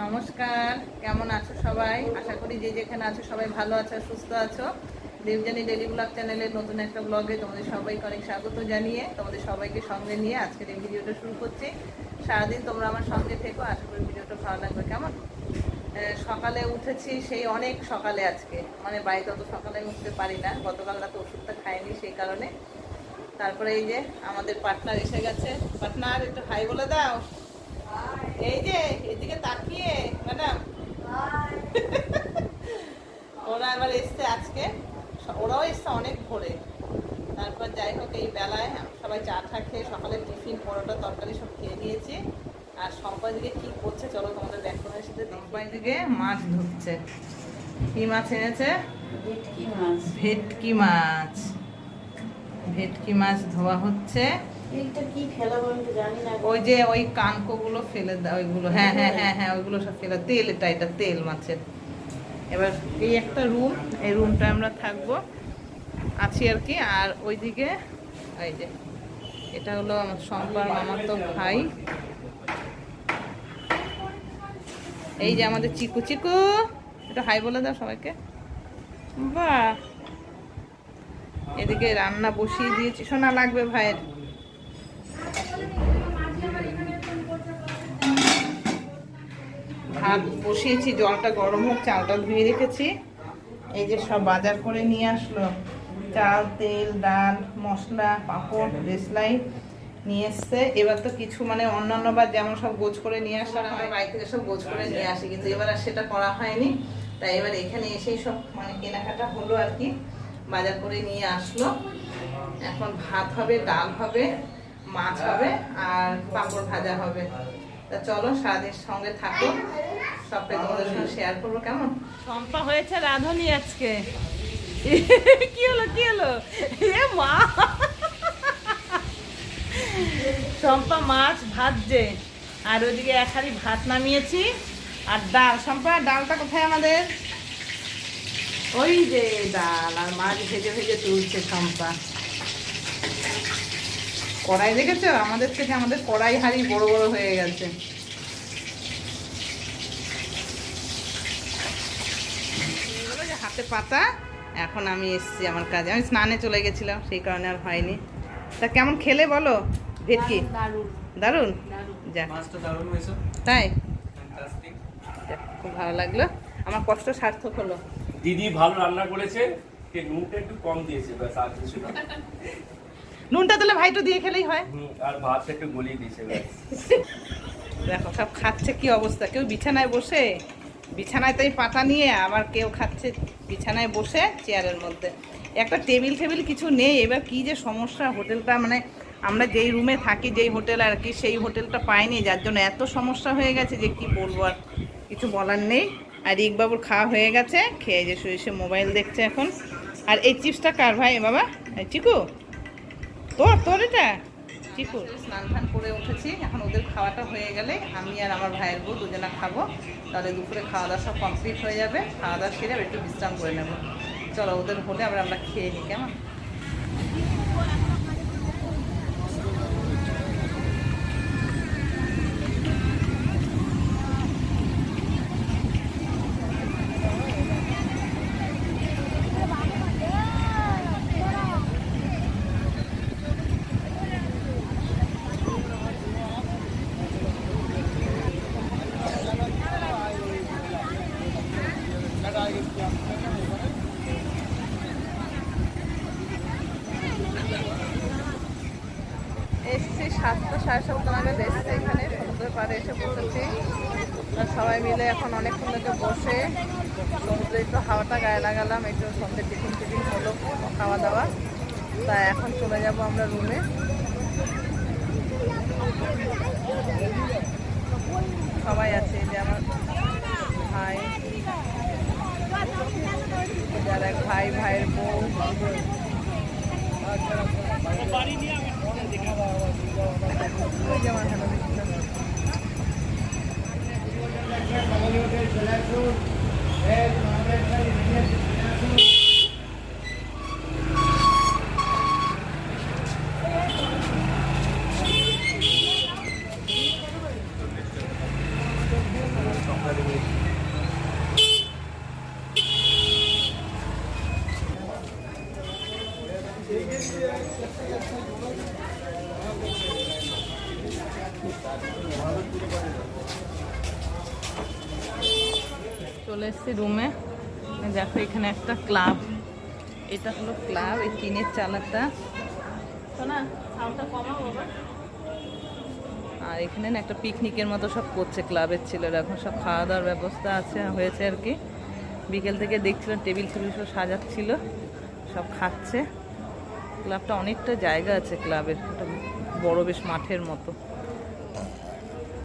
নমস্কার, কেমন আছো সবাই? আশা করি যে যেখানে আছো সবাই ভালো আছো, সুস্থ আছো। দেবজানি ডেলি ব্লগ চ্যানেলের নতুন একটা ব্লগে তোমাদের সবাইকে অনেক স্বাগত জানিয়ে তোমাদের সবাইকে সঙ্গে নিয়ে আজকের এই ভিডিওটা শুরু করছি। সারাদিন তোমরা আমার সঙ্গে থেকো, আশা করি ভিডিওটা ভালো লাগবে। কেমন? সকালে উঠেছি সেই অনেক সকালে আজকে। মানে বাড়িতে অত সকালে উঠতে পারি না। গতকাল রাতে ওষুধটা খাইনি সেই কারণে। তারপরে এই যে আমাদের পার্টনার এসে গেছে। পার্টনার, একটু হাই বলে দাও। এই যে এদিকে তাকিয়ে ম্যাডাম। ওরা এবার এসছে আজকে। ওরাও এসছে অনেক ভোরে। তারপর যাই হোক এই বেলায় সবাই চা টা খেয়ে সকালে টিফিন পরোটা তরকারি সব খেয়ে নিয়েছি। আর সম্পাই দিকে কি করছে চলো তোমাদের ব্যাকরণের সাথে সম্পাই দিকে মাছ ধরছে। কি মাছ এনেছে? ভেটকি মাছ। ভেটকি মাছ। ভেটকি মাছ ধোয়া হচ্ছে। ওই যে ওই কানকোগুলো ফেলে দেয় ওইগুলো হ্যাঁ হ্যাঁ হ্যাঁ হ্যাঁ ওইগুলো সব ফেলে তেল, এটা এটা তেল মাছের। এবার এই একটা রুম, এই রুমটা আমরা থাকব। আছি আর কি, আর ওইদিকে, এই যে, এটা হলো আমার শঙ্কর মামার তো ভাই। এই যে আমাদের চিকু চিকু এটা হাই বলে দাও সবাইকে। বাহ! এদিকে রান্না বসিয়ে দিয়েছি। সোনা লাগবে ভাইয়ের। বসিয়েছি জলটা গরম হোক চালটা ধুয়ে রেখেছি। এই যে সব বাজার করে নিয়ে আসলো। চাল তেল ডাল মশলা পাঁপড় দেশলাই নিয়ে এসছে। এবার তো কিছু মানে অন্যান্য বার যেমন সব গোছ করে নিয়ে আসা হয়। বাড়ি থেকে সব গোছ করে নিয়ে আসি কিন্তু এবার আর সেটা করা হয়নি। তাই এবার এখানে এসেই সব মানে কেনাকাটা হলো আর কি। বাজার করে নিয়ে আসলো। এখন ভাত হবে ডাল হবে মাছ হবে আর পাঁপড় ভাজা হবে। তা চলো সারাদিন সঙ্গে থাকো। সবটাই তোমাদের সঙ্গে শেয়ার করব কেমন? শম্পা হয়েছে রাধুনি আজকে। কি হলো কি হলো? এ মা! শম্পা মাছ ভাজছে আর ওইদিকে এক হাঁড়ি ভাত নামিয়েছি। আর ডাল শম্পা ডালটা কোথায় আমাদের? ওই যে ডাল আর মাছ ভেজে ভেজে তুলছে শম্পা কড়াই দেখেছ? আমাদের থেকে আমাদের কড়াই হাড়ি বড় বড় হয়ে গেছে। হাতে পাতা। এখন আমি এসছি আমার কাজে। আমি স্নানে চলে গেছিলাম সেই কারণে আর হয়নি। তা কেমন খেলে বলো? ভেটকি? দারুণ দারুণ। দারুণ? যাক মাছটা দারুণ হয়েছে। তাই? খুব ভালো লাগল। আমার কষ্ট সার্থক হলো। দিদি ভালো রান্না করেছে নুনটা একটু কম দিয়েছে ব্যাস আর কিছু না। নুনটা তাহলে ভাইটো দিয়ে খেলেই হয়। আর ভাতটা একটু গলিয়ে দিয়েছে দেখো সব খাচ্ছে কি অবস্থা? কেউ বিছানায় বসে? বিছানায় তাই পাতা নিয়ে আবার কেউ খাচ্ছে বিছানায় বসে চেয়ারের মধ্যে। একটা টেবিল টেবিল কিছু নেই, এবার কি যে সমস্যা হোটেলটা মানে আমরা যেই রুমে থাকি, যেই হোটেল আর কি, সেই হোটেলটা পাইনি, যার জন্য এত সমস্যা হয়ে গেছে যে কি বলব আর কিছু বলার নেই। আর রিকবাবুর খাওয়া হয়ে গেছে, খেয়ে যে শুয়ে মোবাইল দেখছে এখন। আর এই চিপসটা কার ভাই বাবা? চিকু তোর তোর এটা? চিকু স্নান টান করে উঠেছি, এখন ওদের খাওয়াটা হয়ে গেলে আমি আর আমার ভাইয়ের বউ দুজনা খাব। তাহলে দুপুরে খাওয়া দাওয়া সব কমপ্লিট হয়ে যাবে খাওয়া দাওয়া সেরে একটু বিশ্রাম করে নেব। চলো ওদের হলে আবার আমরা খেয়ে নিই, কেমন? সাতটা, সাড়ে সাতটা নাগাদ এসছি এখানে, সমুদ্রের পাড়ে এসে বসেছি। সবাই মিলে এখন অনেকক্ষণ থেকে বসে, সমুদ্রে একটু হাওয়াটা গায়ে লাগালাম, একটু সন্ধ্যে টিফিন টিফিন হলো, খাওয়া দাওয়া। তা এখন চলে যাব আমরা রুমে। সবাই আছে যে আমার ভাই যার ভাই, ভাইয়ের বউ ওই যে চলে এসেছি রুমে। দেখো, এখানে একটা ক্লাব। এটা হলো ক্লাব, এই টিনের চালাটা। শোনা আর এখানে না একটা পিকনিকের মতো সব করছে ক্লাবের ছেলেরা। এখন সব খাওয়া দাওয়ার ব্যবস্থা আছে, হয়েছে আর কি। বিকেল থেকে দেখছিলাম টেবিল টেবিল সব সাজাচ্ছিল, সব খাচ্ছে। ক্লাবটা অনেকটা জায়গা আছে ক্লাবের, একটা বড় বেশ মাঠের মতো।